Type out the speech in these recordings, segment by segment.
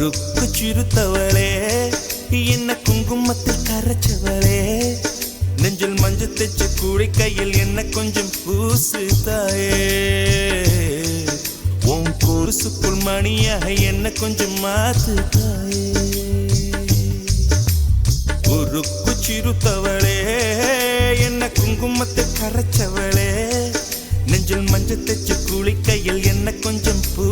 ருக்கு சிறுத்தவளே என்ன குங்குமத்தில் கரைச்சவளே. நெஞ்சில் மஞ்சு தைச்சு கூடி கையில் என்ன கொஞ்சம் பூசு தாயே உன் குருசுக்குள் மணியாக என்ன கொஞ்சம் மாத்து தாயே உருக்கு சிறுத்தவளே என்ன குங்குமத்தை கரைச்சவளே. நெஞ்சில் மஞ்சள் தைச்ச கூலி கையில் என்ன கொஞ்சம் பூ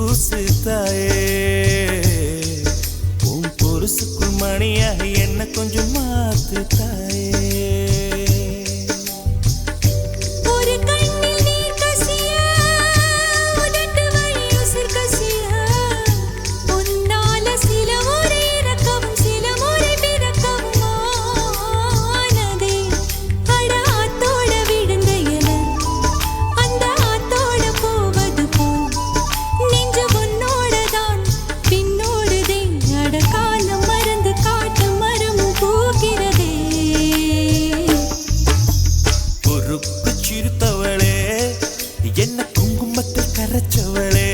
என்ன குங்குமத்தில் கரைச்சவளே?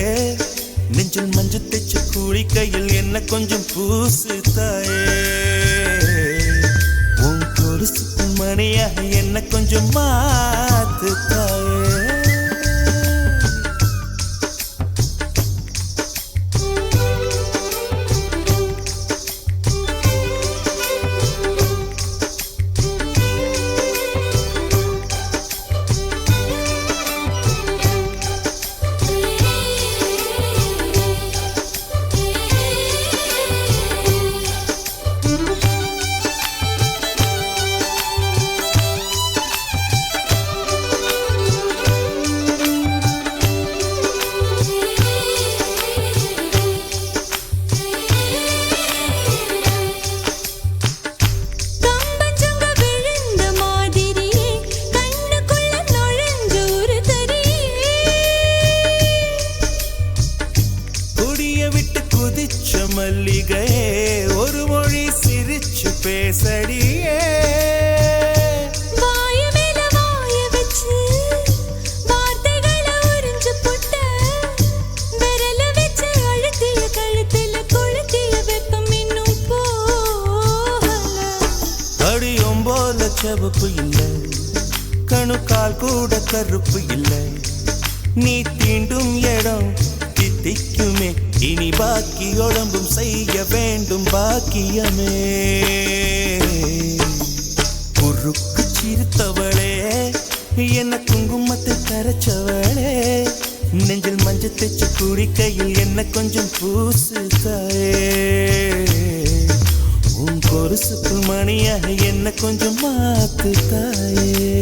நெஞ்சில் மஞ்சள் கூலி கையில் என்ன கொஞ்சம் பூசு தாயே உன் கொலுசுக்குள் மணியாக என்ன கொஞ்சம் மா குதிச்ச மல்லிகையே ஒரு மொழி சிரிச்சு பேசடியே. செவப்பு இல்லை கணுக்கால் கூட கருப்பு இல்லை. நீ தீண்டும் இடம் தித்திக்குமே. இனி பாக்கி உடம்பும் செய்ய வேண்டும் பாக்கியமே. குறுக்கு சிரித்தவளே என்ன குங்குமத்தை கரைச்சவளே. நெஞ்சில் மஞ்சள் தைச்சு குடிக்கையில் என்ன கொஞ்சம் பூசு தாயே உன் கொலுசுக்குள் மணியாக என்ன கொஞ்சம் மாத்து தாயே